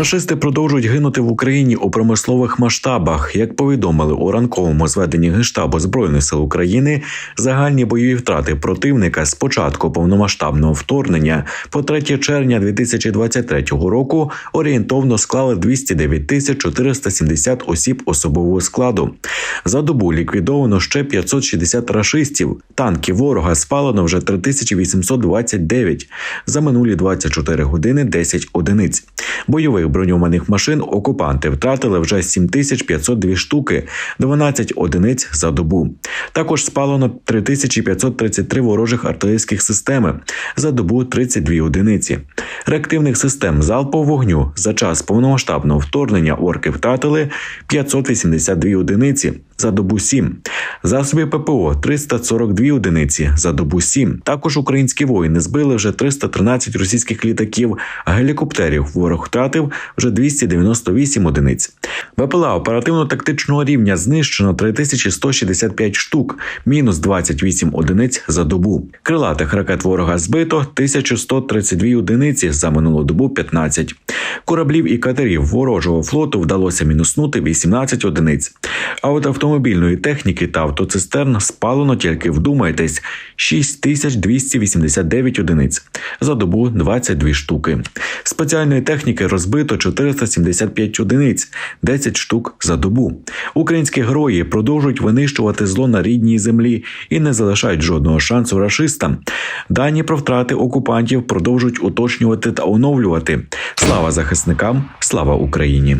Рашисти продовжують гинути в Україні у промислових масштабах. Як повідомили у ранковому зведенні Генштабу Збройних сил України, загальні бойові втрати противника з початку повномасштабного вторгнення по 3 червня 2023 року орієнтовно склали 209 тисяч 470 осіб особового складу. За добу ліквідовано ще 560 рашистів. Танків ворога спалено вже 3829. За минулі 24 години 10 одиниць. Бойових броньованих машин окупанти втратили вже 7502 штуки, 12 одиниць за добу. Також спалено 3533 ворожих артилерійських системи, за добу 32 одиниці. Реактивних систем залпового вогню за час повномасштабного вторгнення орки втратили 582 одиниці, за добу 7. Засобів ППО 342 одиниці за добу 7. Також українські воїни збили вже 313 російських літаків, а гелікоптерів ворог втратив вже 298 одиниць. БПЛА оперативно-тактичного рівня знищено 3165 штук, мінус 28 одиниць за добу. Крилатих ракет ворога збито 1132 одиниці за минулу добу 15. Кораблів і катерів ворожого флоту вдалося мінуснути 18 одиниць. А от автомобільної техніки та автоцистерн спалено тільки вдумайтесь 6289 одиниць за добу 22 штуки. Спеціальної техніки розбито 475 одиниць, 10 штук за добу. Українські герої продовжують винищувати зло на рідній землі і не залишають жодного шансу рашистам. Дані про втрати окупантів продовжують уточнювати та оновлювати. Слава захисникам, слава Україні!